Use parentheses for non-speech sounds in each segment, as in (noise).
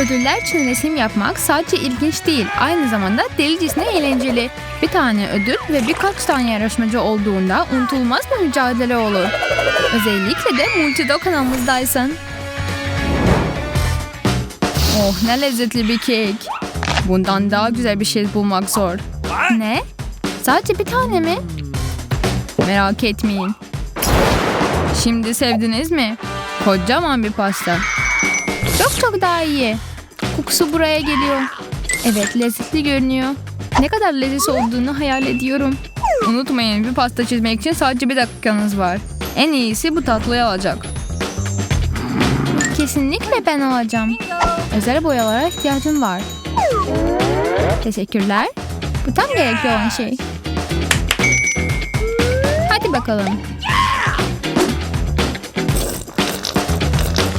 Ödüller için resim yapmak sadece ilginç değil, aynı zamanda delicesine eğlenceli. Bir tane ödül ve birkaç tane yarışmacı olduğunda unutulmaz bir mücadele olur. Özellikle de Multido kanalımızdaysan. Oh ne lezzetli bir kek. Bundan daha güzel bir şey bulmak zor. Ne? Sadece bir tane mi? Merak etmeyin. Şimdi sevdiniz mi? Kocaman bir pasta. Daha iyi. Kokusu buraya geliyor. Evet lezzetli görünüyor. Ne kadar lezzetli olduğunu hayal ediyorum. Unutmayın bir pasta çizmek için sadece bir dakikanız var. En iyisi bu tatlıyı alacak. Kesinlikle ben alacağım. Özel boyalara ihtiyacım var. Teşekkürler. Bu tam gerekli olan şey. Hadi bakalım.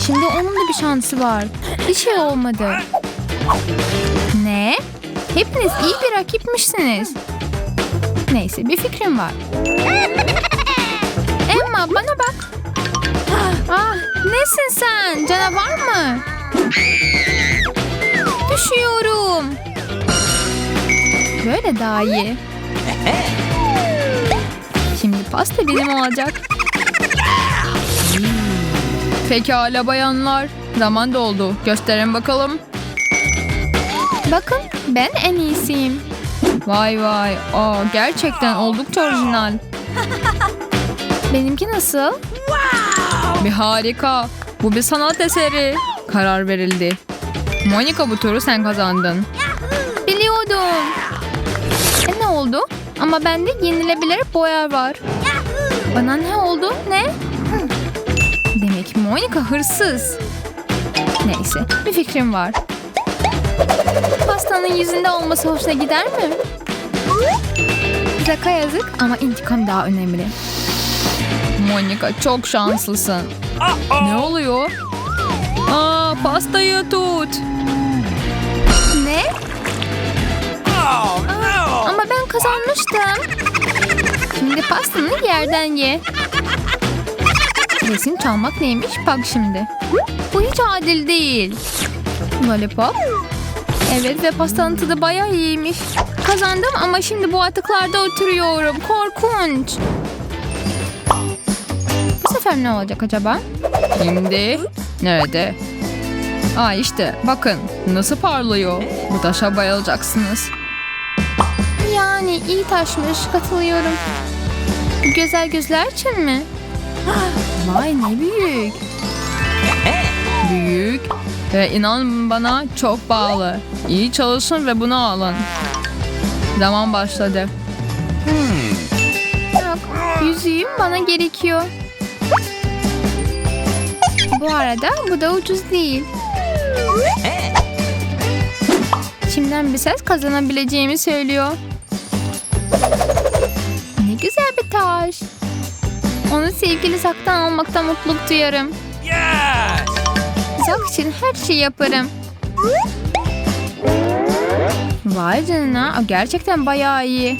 Şimdi onun da bir şansı var. Bir şey olmadı. Ne? Hepiniz iyi bir rakipmişsiniz. Neyse bir fikrim var. Emma bana bak. Ah, nesin sen? Canavar mı? Düşüyorum. Böyle daha iyi. Şimdi pasta benim olacak. Pekala bayanlar. Zaman doldu. Gösterin bakalım. Bakın ben en iyisiyim. Vay vay. Aa, gerçekten oldukça orijinal. (laughs) Benimki nasıl? Bir harika. Bu bir sanat eseri. Karar verildi. Monica bu turu sen kazandın. Biliyordum. E ne oldu? Ama bende yenilebilir boya var. Bana ne oldu? Ne? Demek Monica hırsız. Neyse bir fikrim var. Pastanın yüzünde olması hoşuna gider mi? Zaka yazık ama intikam daha önemli. Monica çok şanslısın. Ne oluyor? Aa, pastayı tut. Ne? Oh no! Ama ben kazanmıştım. Şimdi pastanı yerden ye. Resim çalmak neymiş bak şimdi. Bu hiç adil değil. Lollipop. Evet ve pastanın tadı bayağı iyiymiş. Kazandım ama şimdi bu atıklarda oturuyorum. Korkunç. Bu sefer ne olacak acaba? Şimdi nerede? Aa işte bakın nasıl parlıyor. Bu taşa bayılacaksınız. Yani iyi taşmış katılıyorum. Güzel gözler için mi? Vay ne büyük. Büyük ve inan bana çok bağlı. İyi çalışın ve bunu alın. Zaman başladı. Yok, yüzüğüm bana gerekiyor. Bu arada bu da ucuz değil. İçimden bir ses kazanabileceğimi söylüyor. Ne güzel bir taş. Onu sevgili Zak'tan almaktan mutluluk duyarım. Yes! Zak için her şeyi yaparım. Vay canına. o Gerçekten bayağı iyi. (laughs)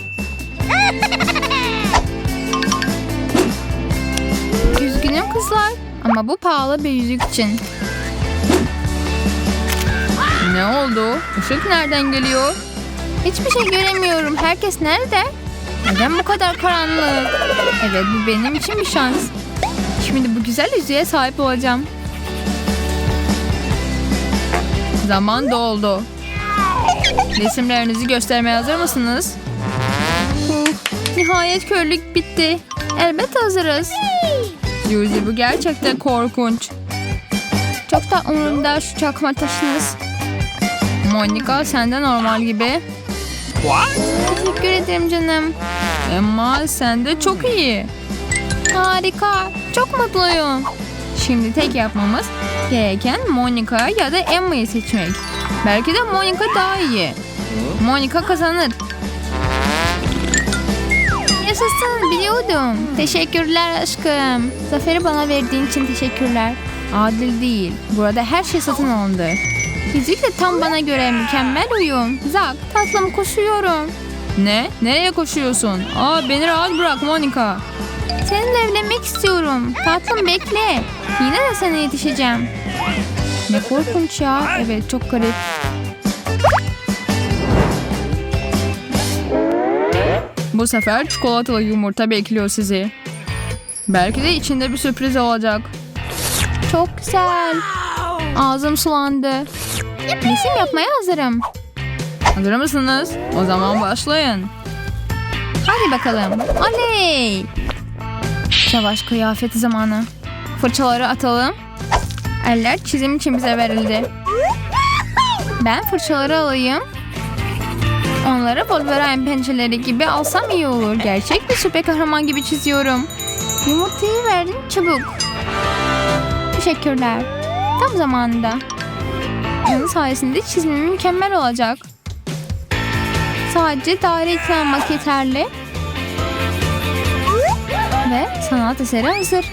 Üzgünüm kızlar. Ama bu pahalı bir yüzük için. Ne oldu? Işık nereden geliyor? Hiçbir şey göremiyorum. Herkes nerede? Neden bu kadar karanlık? Evet bu benim için bir şans. Şimdi bu güzel yüzüğe sahip olacağım. Zaman doldu. Resimlerinizi göstermeye hazır mısınız? Nihayet körlük bitti. Elbette hazırız. Suzy bu gerçekten korkunç. Çok da umurumda şu çakma taşınız. Monica sende normal gibi. What? Teşekkür ederim canım. Emma sen de çok iyi. Harika. Çok mutluyum. Şimdi tek yapmamız gereken Monica ya da Emma'yı seçmek. Belki de Monica daha iyi. Monica kazanır. Yaşasın biliyordum. Teşekkürler aşkım. Zaferi bana verdiğin için teşekkürler. Adil değil. Burada her şey satın alındı. Yüzük de tam bana göre mükemmel uyum. Zak tatlım koşuyorum. Ne? Nereye koşuyorsun? Aa beni rahat bırak Monica. Seninle evlenmek istiyorum. Tatlım bekle. Yine de sana yetişeceğim. Ne korkunç ya. Evet çok garip. Bu sefer çikolatalı yumurta bekliyor sizi. Belki de içinde bir sürpriz olacak. Çok güzel. Ağzım sulandı. Resim yapmaya hazırım. Hazır mısınız? O zaman başlayın. Hadi bakalım. Oley! Savaş kıyafeti zamanı. Fırçaları atalım. Eller çizim için bize verildi. Ben fırçaları alayım. Onları Wolverine pençeleri gibi alsam iyi olur. Gerçek bir süper kahraman gibi çiziyorum. Yumurtayı verdin çabuk. Teşekkürler. Tam zamanında. Onun sayesinde çizimim mükemmel olacak. Sadece daire ekranmak yeterli. Ve sanat eseri hazır.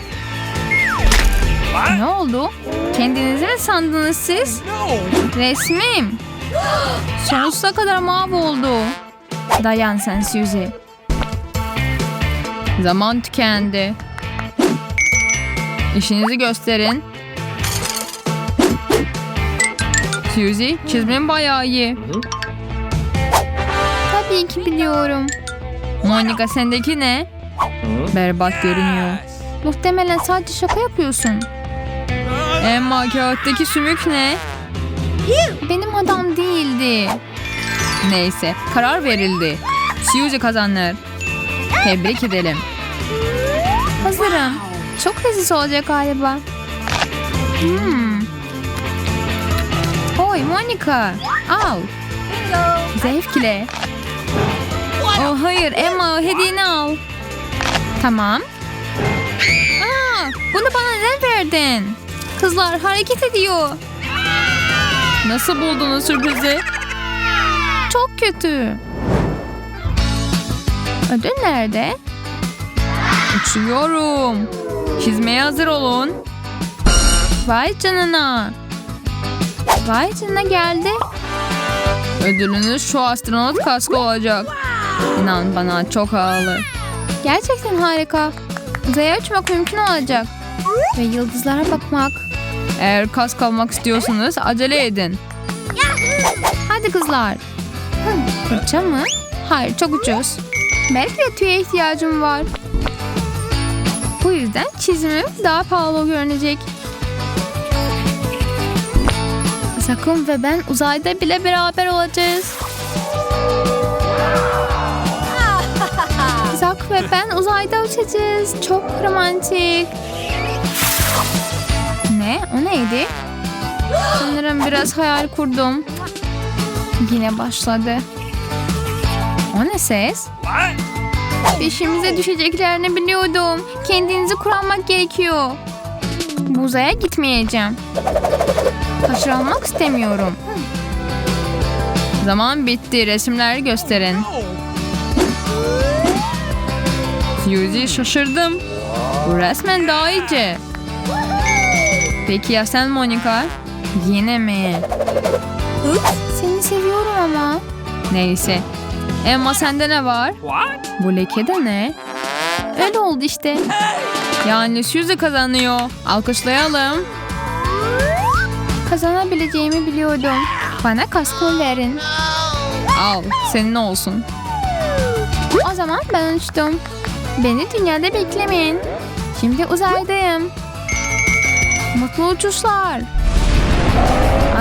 Ne oldu? Kendinizi mi sandınız siz? Resmim. Sonsuza kadar mahvoldu. Dayan sen Suzy. Zaman tükendi. İşinizi gösterin. Suzy, çizmin bayağı iyi. Tabii ki biliyorum. Monica sendeki ne? Berbat görünüyor. Muhtemelen sadece şaka yapıyorsun. Emma kağıttaki sümük ne? Benim adam değildi. Neyse karar verildi. Suzy kazanır. Tebrik edelim. Hazırım. Çok leziz olacak galiba. Hmm. Oy Monica. Al. Zevkle. Oh hayır Emma hediyeni al. Tamam. Aa, bunu bana neden verdin? Kızlar hareket ediyor. Nasıl buldunuz sürprizi? Çok kötü. Ödül nerede? Uçuyorum. Çizmeye hazır olun. Vay canına. Vay canına geldi. Ödülünüz şu astronot kaskı olacak. İnan bana çok havalı. Gerçekten harika. Uzaya uçmak mümkün olacak. Ve yıldızlara bakmak. Eğer kask almak istiyorsanız acele edin. Hadi kızlar. Fırça mı? Hayır çok ucuz. Belki de tüye ihtiyacım var. Bu yüzden çizimim daha pahalı görünecek. Sakın ve ben uzayda bile beraber olacağız. Ve ben uzayda uçacağız. Çok romantik. Ne? O neydi? Sanırım biraz hayal kurdum. Yine başladı. O ne ses? Peşimize düşeceklerini biliyordum. Kendinizi kuralmak gerekiyor. Bu uzaya gitmeyeceğim. Kaçırılmak istemiyorum. Zaman bitti. Resimleri gösterin. Suzy şaşırdım. Bu resmen daha iyice. Peki ya sen Monica? Yine mi? Seni seviyorum ama. Neyse. Emma sende ne var? What? Bu leke de ne? Öyle oldu işte. Yani Suzy kazanıyor. Alkışlayalım. Kazanabileceğimi biliyordum. Bana kaskımı verin. Al, senin olsun. O zaman ben uçtum. Beni dünyada beklemeyin. Şimdi uzaydayım. Mutlu uçuşlar.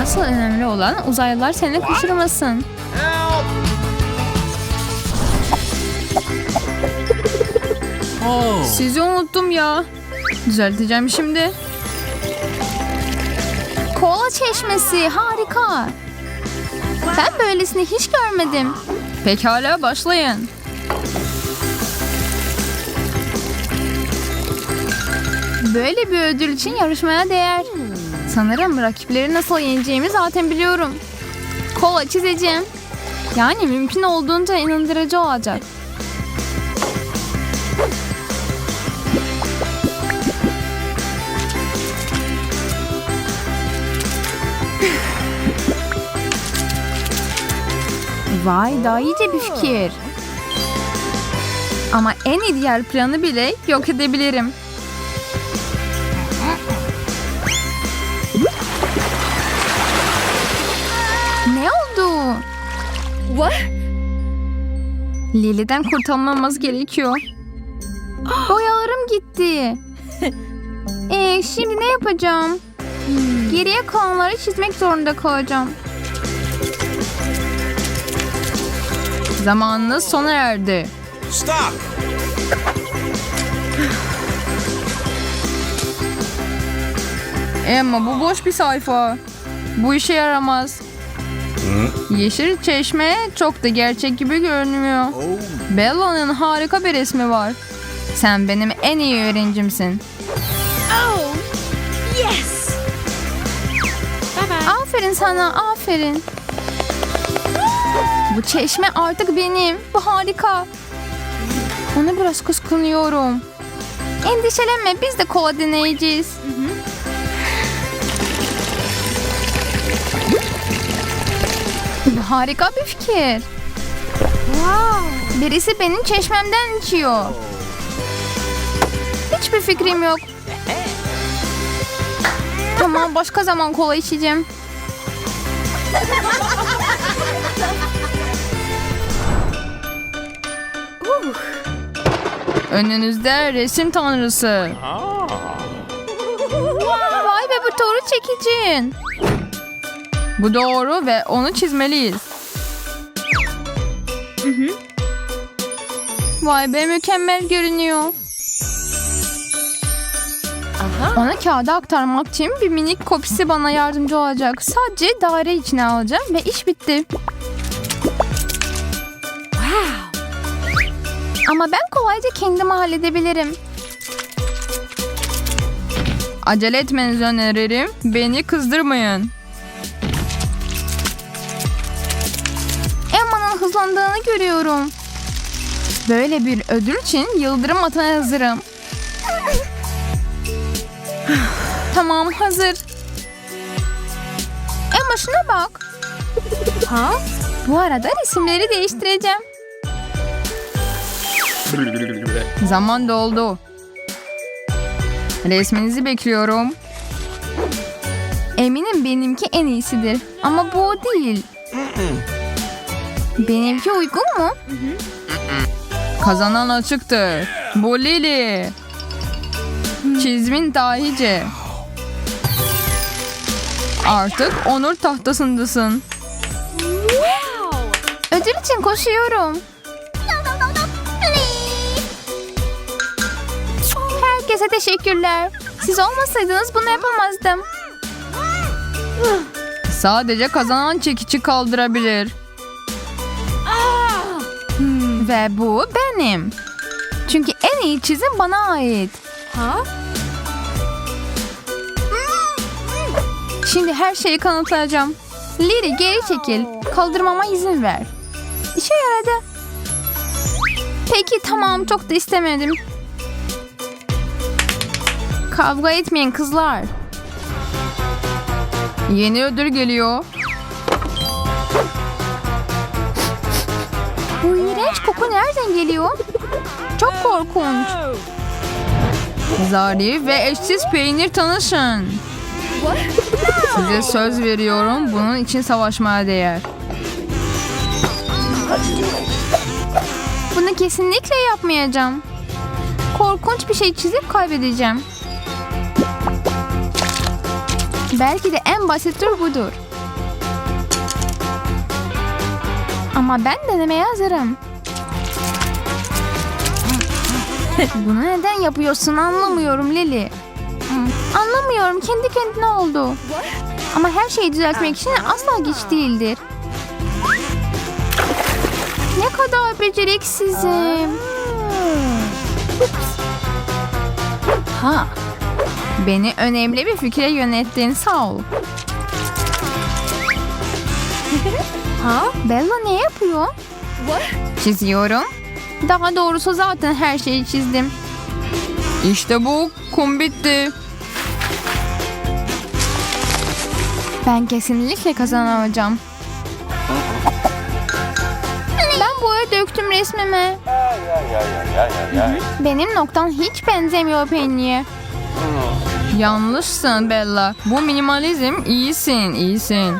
Asıl önemli olan uzaylılar seni kaçırmasın. Oh. Sizi unuttum ya. Düzelteceğim şimdi. Kola çeşmesi harika. Ben böylesini hiç görmedim. Pekala başlayın. Böyle bir ödül için yarışmaya değer. Sanırım rakipleri nasıl yeneceğimi zaten biliyorum. Kola çizeceğim. Yani mümkün olduğunca inandırıcı olacak. Vay daha iyice bir fikir. Ama en diğer planı bile yok edebilirim. Lily'den kurtulmamız gerekiyor. Boyalarım gitti. (laughs) Ee, şimdi ne yapacağım? Geriye kalanları çizmek zorunda kalacağım. Zamanınız sona erdi. Stop! Emma bu boş bir sayfa. Bu işe yaramaz. Yeşil çeşme çok da gerçek gibi görünmüyor. Bella'nın harika bir resmi var. Sen benim en iyi öğrencimsin. Oh, yes. Bye bye. Aferin sana, aferin. Bu çeşme artık benim. Bu harika. Onu biraz kıskanıyorum. Endişelenme, biz de kola deneyeceğiz. Harika bir fikir. Birisi benim çeşmemden içiyor. Hiçbir fikrim yok. Tamam, başka zaman kola içeceğim. Önünüzde resim tanrısı. Vay be bu doğru çekicin. Bu doğru ve onu çizmeliyiz. Vay be mükemmel görünüyor. Aha. Onu kağıda aktarmak için bir minik kopisi bana yardımcı olacak. Sadece daire içine alacağım ve iş bitti. Ama ben kolayca kendim halledebilirim. Acele etmenizi öneririm. Beni kızdırmayın. Görüyorum. Böyle bir ödül için yıldırım atana hazırım. Tamam hazır. Emma şuna bak. Ha? Bu arada resimleri değiştireceğim. Zaman doldu. Resminizi bekliyorum. Eminim benimki en iyisidir. Ama bu o değil. Benimki uygun mu? Kazanan açıktır. Bu Lily. Çizmin dahice. Artık onur tahtasındasın. Ödül için koşuyorum. Herkese teşekkürler. Siz olmasaydınız bunu yapamazdım. Sadece kazanan çekici kaldırabilir. Ve bu benim. Çünkü en iyi çizim bana ait. Ha? Şimdi her şeyi kanıtlayacağım. Liri geri çekil. Kaldırmama izin ver. İşe yaradı. Peki tamam çok da istemedim. Kavga etmeyin kızlar. Yeni ödül geliyor. İğrenç koku nereden geliyor? Çok korkunç. Zari ve eşsiz peynir tanışın. Size söz veriyorum bunun için savaşmaya değer. Bunu kesinlikle yapmayacağım. Korkunç bir şey çizip kaybedeceğim. Belki de en basit tür budur. Ama ben denemeye hazırım. (laughs) Bunu neden yapıyorsun anlamıyorum Lily. Anlamıyorum kendi kendine oldu. Ama her şeyi düzeltmek için asla geç değildir. Ne kadar beceriksizim. Ha. Beni önemli bir fikre yönettin sağ ol. (laughs) Ha? Bella ne yapıyor? Çiziyorum. Daha doğrusu zaten her şeyi çizdim. İşte bu. Kum bitti. Ben kesinlikle kazanamayacağım. Ben boya döktüm resmime. Benim noktam hiç benzemiyor Penny'e. Yanlışsın Bella. Bu minimalizm iyisin, iyisin.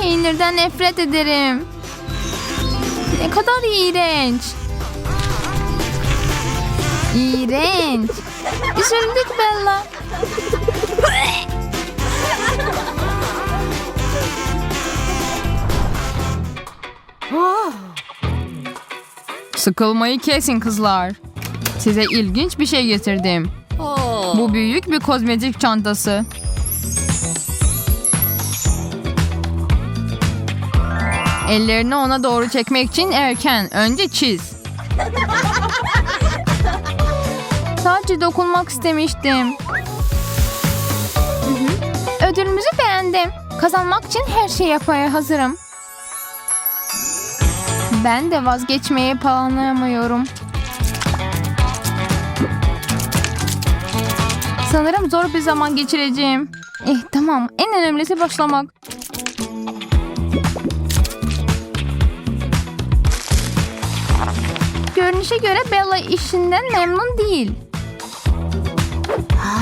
Peynirden nefret ederim. Ne kadar iğrenç. İğrenç. Üzüldük Bella. Sıkılmayı kesin kızlar. Size ilginç bir şey getirdim. Bu büyük bir kozmetik çantası. Ellerini ona doğru çekmek için erken. Önce çiz. Sadece dokunmak istemiştim. Ödülümüzü beğendim. Kazanmak için her şeyi yapmaya hazırım. Ben de vazgeçmeyi planlayamıyorum. Sanırım zor bir zaman geçireceğim. Eh tamam en önemlisi başlamak. Görünüşe göre Bella işinden memnun değil.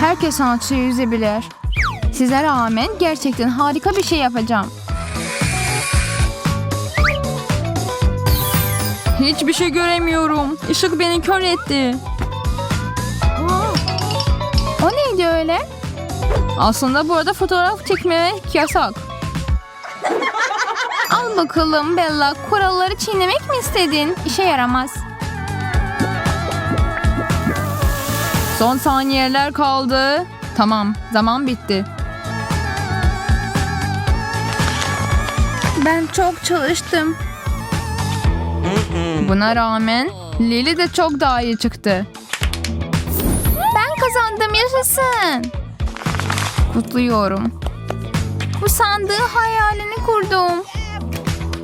Herkes sanatçıyı yüzebilir. Size rağmen gerçekten harika bir şey yapacağım. Hiçbir şey göremiyorum. Işık beni kör etti. O neydi öyle? Aslında burada fotoğraf çekmek yasak. Al bakalım Bella. Kuralları çiğnemek mi istedin? İşe yaramaz. Son saniyeler kaldı. Tamam, zaman bitti. Ben çok çalıştım. Buna rağmen Lily de çok daha iyi çıktı. Ben kazandım yaşasın. Kutluyorum. Bu sandığı hayalini kurdum.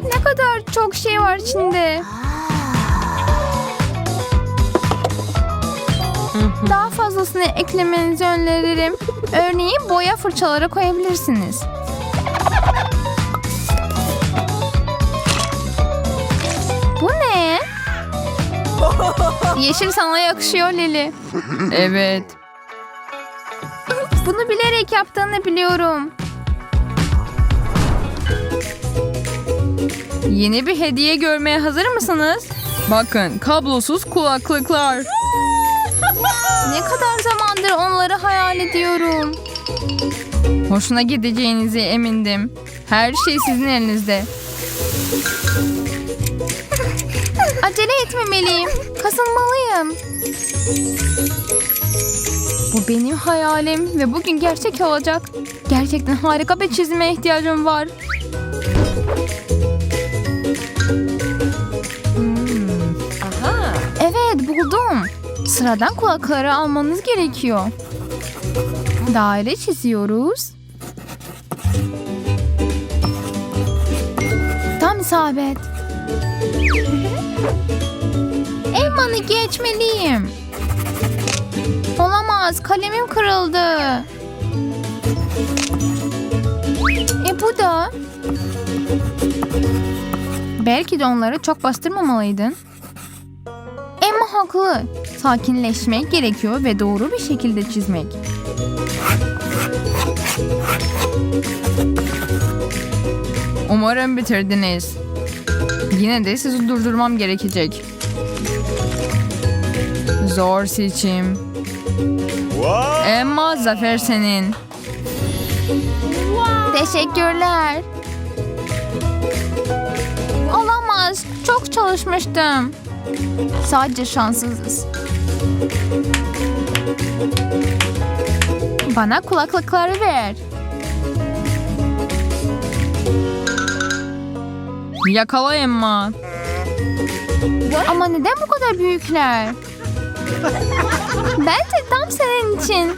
Ne kadar çok şey var içinde. Daha fazlasını eklemenizi öneririm. Örneğin boya fırçaları koyabilirsiniz. Bu ne? Yeşil sana yakışıyor Lili. (laughs) Evet. Bunu bilerek yaptığını biliyorum. Yeni bir hediye görmeye hazır mısınız? Bakın kablosuz kulaklıklar. Ne kadar zamandır onları hayal ediyorum. Hoşuna gideceğinize emindim. Her şey sizin elinizde. Acele etmemeliyim. Kasılmalıyım. Bu benim hayalim ve bugün gerçek olacak. Gerçekten harika bir çizime ihtiyacım var. Sıradan kulakları almanız gerekiyor. Daire çiziyoruz. Tam isabet. Elmanı geçmeliyim. Olamaz kalemim kırıldı. E bu da. Belki de onları çok bastırmamalıydın. Emma haklı. Sakinleşmek gerekiyor ve doğru bir şekilde çizmek. Umarım bitirdiniz. Yine de sizi durdurmam gerekecek. Zor seçim. Emma zafer senin. Teşekkürler. Olamaz. Çok çalışmıştım. Sadece şanssızız. Bana kulaklıkları ver. Yakala Emma. Ama neden bu kadar büyükler? Bence tam senin için.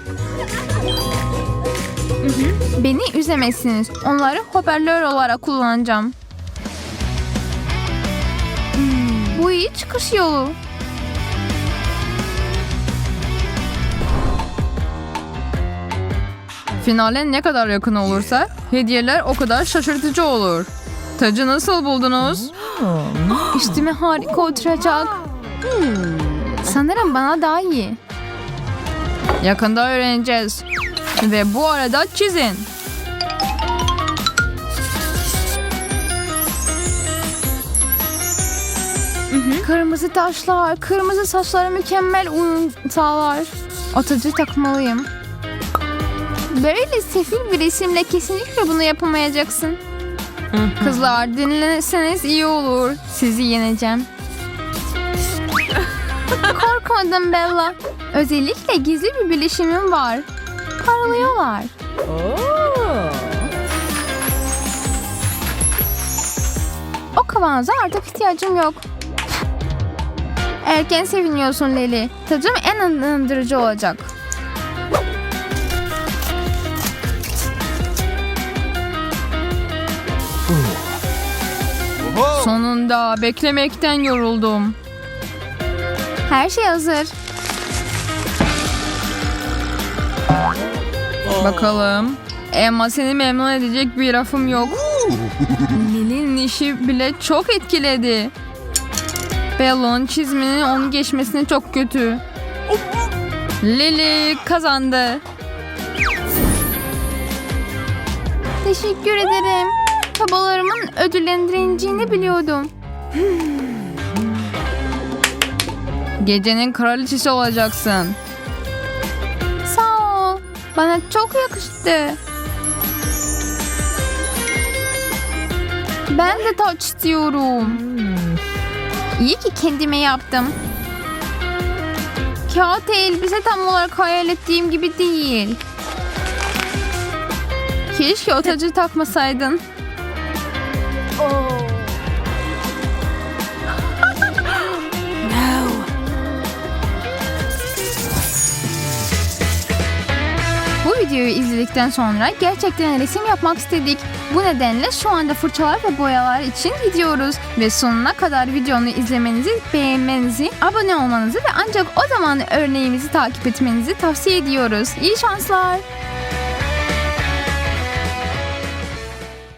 Beni üzemezsiniz. Onları hoparlör olarak kullanacağım. Bu iyi çıkış yolu. Finale ne kadar yakın olursa hediyeler o kadar şaşırtıcı olur. Tacı nasıl buldunuz? (gasps) Üstüme harika oturacak. Hmm. Sanırım bana daha iyi. Yakında öğreneceğiz. Ve bu arada çizin. Kırmızı taşlar, kırmızı saçlara mükemmel uyum sağlar. Atıcı takmalıyım. Böyle sefil bir resimle kesinlikle bunu yapamayacaksın. Kızlar dinlenseniz iyi olur. Sizi yeneceğim. Korkmadım Bella. Özellikle gizli bir bilişimim var. Parlıyorlar. Oh. O kavanoza artık ihtiyacım yok. Erken seviniyorsun Leli. Tadım en inandırıcı olacak. Sonunda beklemekten yoruldum. Her şey hazır. Bakalım. Emma seni memnun edecek bir lafım yok. (laughs) Lili'nin işi bile çok etkiledi. Bella'nın çiziminin onu geçmesine çok kötü. Lily kazandı. Teşekkür ederim. Çabalarımın ödüllendirileceğini biliyordum. Gecenin kraliçesi olacaksın. Sağ ol. Bana çok yakıştı. Ben de taç istiyorum. İyi ki kendime yaptım. Kağıt elbise tam olarak hayal ettiğim gibi değil. Keşke o tacı takmasaydın. Bu videoyu izledikten sonra gerçekten resim yapmak istedik. Bu nedenle şu anda fırçalar ve boyalar için gidiyoruz. Ve sonuna kadar videonu izlemenizi, beğenmenizi, abone olmanızı ve ancak o zaman örneğimizi takip etmenizi tavsiye ediyoruz. İyi şanslar.